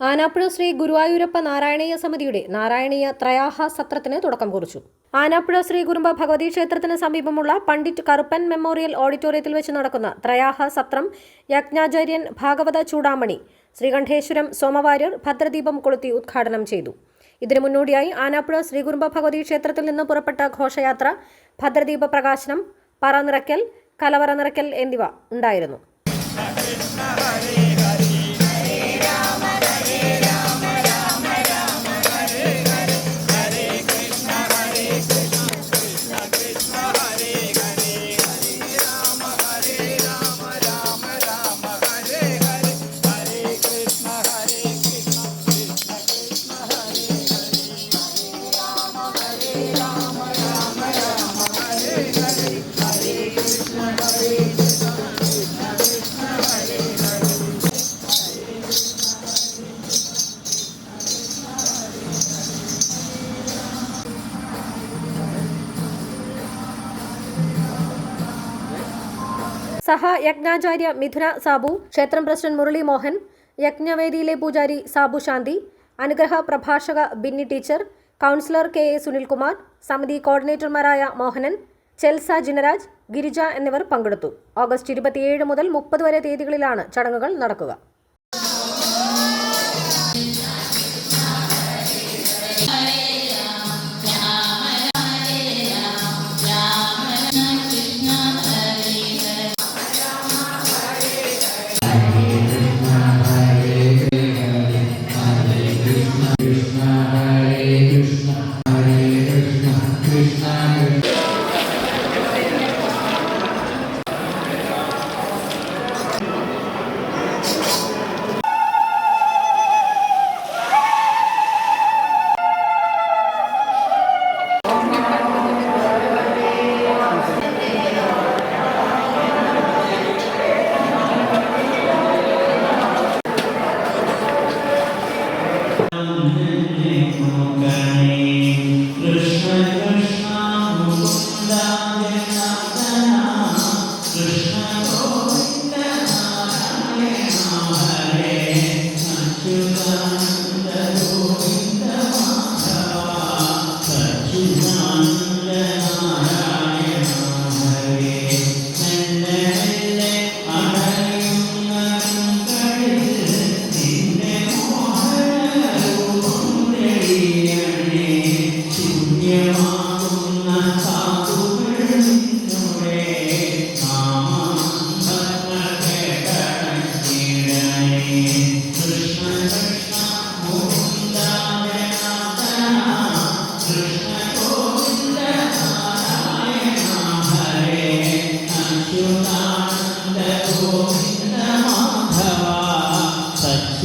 Anappuzha Shri Guruvayurappa Narayaneeya സമിതിയുടെ നാരായണീയ ത്രയാഹ സത്രത്തിന് തുടക്കം കുറിച്ചു. ആനാപ്പുഴ ശ്രീ കുറുമ്പ ഭഗവതി ക്ഷേത്രത്തിന് സമീപമുള്ള പണ്ഡിറ്റ് കറുപ്പൻ മെമ്മോറിയൽ ഓഡിറ്റോറിയത്തിൽ വെച്ച് നടക്കുന്ന ത്രയാഹ സത്രം യജ്ഞാചാര്യൻ ഭാഗവത ചൂടാമണി ശ്രീകണ്ഠേശ്വരം സോമവാര്യർ ഭദ്രദീപം കൊളുത്തി ഉദ്ഘാടനം ചെയ്തു. ഇതിനു മുന്നോടിയായി ആനാപ്പുഴ ശ്രീ കുറുമ്പ ഭഗവതി ക്ഷേത്രത്തിൽ നിന്ന് പുറപ്പെട്ട ഘോഷയാത്ര ഭദ്രദീപ പ്രകാശനം പറ നിറയ്ക്കൽ കലവറ നിറയ്ക്കൽ എന്നിവ ഉണ്ടായിരുന്നു. സഹ യജ്ഞാചാര്യ മിഥുന സാബു ക്ഷേത്രം പ്രസിഡന്റ് മുരളി മോഹൻ യജ്ഞവേദിയിലെ പൂജാരി സാബു ശാന്തി അനുഗ്രഹ പ്രഭാഷക Binny teacher councillor K A Sunilkumar സമിതി കോർഡിനേറ്റർമാരായ മോഹനൻ ചെൽസ ജിനരാജ് ഗിരിജ എന്നിവർ പങ്കെടുത്തു. ഓഗസ്റ്റ് ഇരുപത്തിയേഴ് മുതൽ മുപ്പത് വരെ തീയതികളിലാണ് ചടങ്ങുകൾ നടക്കുക. não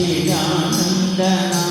ഇനി